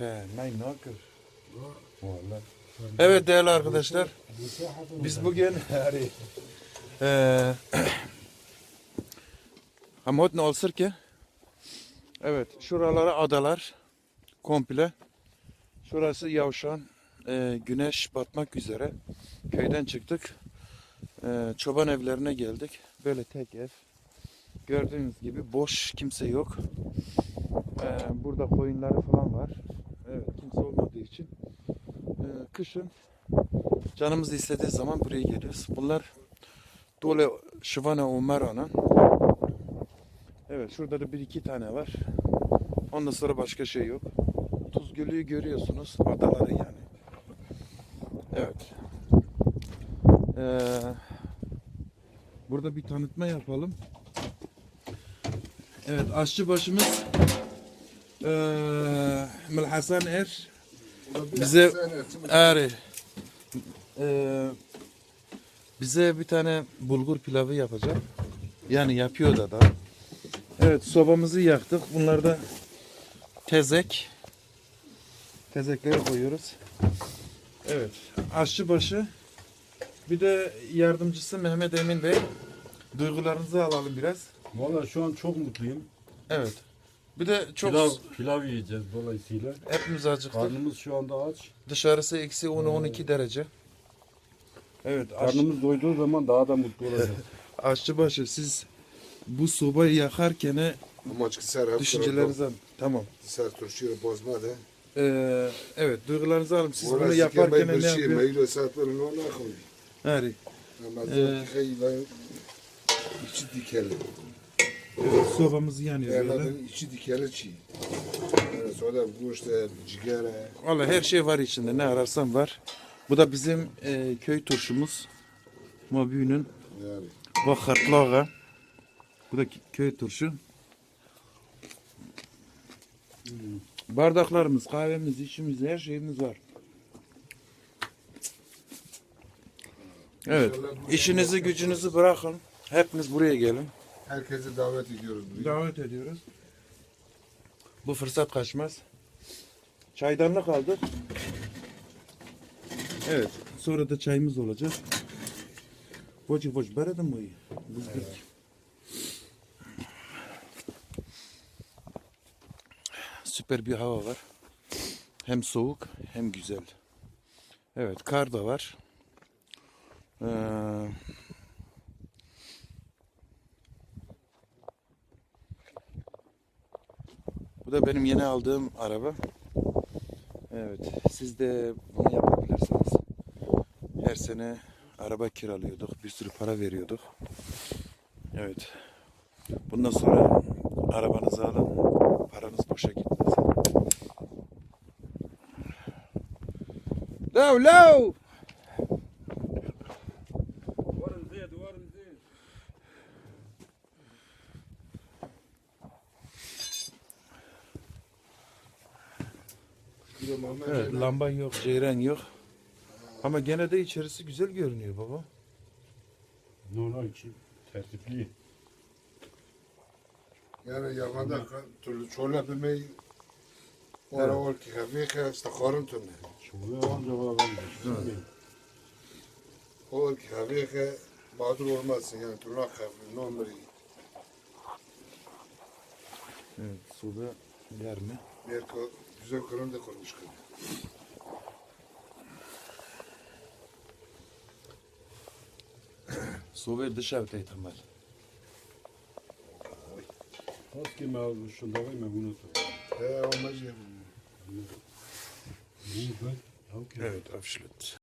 He, nein nakır. Vallahi. Evet değerli arkadaşlar. Biz bugün Hamot ne olsun ki? Evet, şuralara adalar komple. Şurası Yavşan. Eee, güneş batmak üzere. Köyden çıktık. Eee, çoban evlerine geldik. Böyle tek ev. Gördüğünüz gibi boş, kimse yok. Eee, burada koyunları falan var. Evet, kimse olmadığı için eee, kışın canımız istediği zaman buraya geliyoruz. Bunlar Dole Şivana Umara'nın. Evet, şurada da bir iki tane var. Ondan sonra başka şey yok. Tuz Gölü'yü görüyorsunuz. Adaları yani. Evet. Ee, burada bir tanıtma yapalım. Evet, aşçı başımız ee, Mel Hasan Er bize Eri ee, bize bir tane bulgur pilavı yapacak. Yani yapıyor da da. Evet sobamızı yaktık. Bunlar da tezek. Tezekleri koyuyoruz. Evet. Aşçıbaşı. Bir de yardımcısı Mehmet Emin Bey. Duygularınızı alalım biraz. Valla şu an çok mutluyum. Evet. Bir de çok Pilav, pilav yiyeceğiz dolayısıyla. hepimiz acıktık. Karnımız şu anda aç. Dışarısı eksi 10-12 derece. Evet. Aş, Karnımız doyduğu zaman daha da mutlu olacağız. aşçıbaşı siz bu sobayı yakarken Amaç düşüncelerinizi alın. Tamam. ser turşuyu bozma da. Ee, evet duygularınızı alın. Siz bunu yaparken ne yapıyorsunuz? meylo satırın ona koy. Hadi. Ama Ee, hayvan içi dikeli. Evet, sobamız yanıyor böyle. Yerlerin içi dikeli çiğ. Yani sonra kuşta, cigara. Valla her şey var içinde. Ne ararsan var. Bu da bizim e, köy turşumuz. Mabü'nün Yani. vakartlağı. Bu da köy turşu. Bardaklarımız, kahvemiz, işimiz, her şeyimiz var. Evet. işinizi gücünüzü bırakın. Hepiniz buraya gelin. Herkesi davet ediyoruz buraya. Davet ediyoruz. Bu fırsat kaçmaz. Çaydanlık aldık. Evet. Sonra da çayımız olacak. Bocu boç beredin mi? Buz evet. Süper bir hava var. Hem soğuk hem güzel. Evet kar da var. Ee, Bu da benim yeni aldığım araba. Evet, siz de bunu yapabilirsiniz. Her sene araba kiralıyorduk, bir sürü para veriyorduk. Evet. Bundan sonra arabanızı alın, paranız boşa gitmez. Low, low! Evet, lamba yok, ceyran yok. Ama gene de içerisi güzel görünüyor baba. Normal ki tertipli. Yani yavanda türlü çoğla bilmeyi Ora ol ki hafif istakarın tünne. Şöyle anca var ben de. Ol ki hafif mağdur olmazsın yani türlü hafif numara. Evet, suda yer mi? Bir güzel kırın da kurmuş kız. Su ver dışarıda ihtimal. Ben şunda var mı bunu tut. He olmaz ya. Bunu ben. Evet, abschluss.